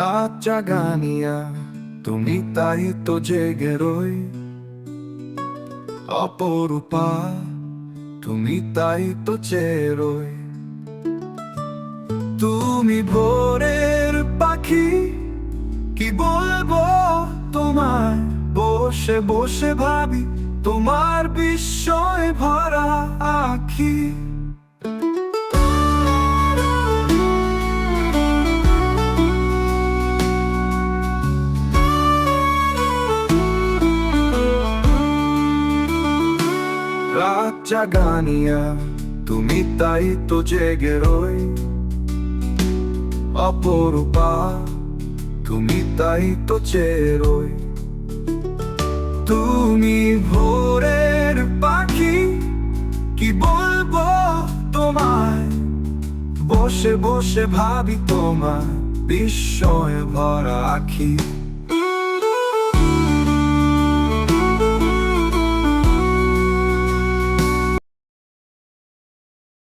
রাত জাগানিয়া তুমি তাই তো জেগে রই। অপরূপা, তুমি তাই তো চেরোই তুমি ভোরের পাখি, কি বলব তোমায়? বসে বসে ভাবি, তোমার বিস্ময় ভরা আখি। রাত জাগানিয়া তুমি তাই তো জেগে রই। অপরূপা, তুমি তাই তো চেরোই তুমি ভোরের পাখি, কি বলব তোমায়? বসে বসে ভাবি তোমার বিস্ময় ভরা আখি।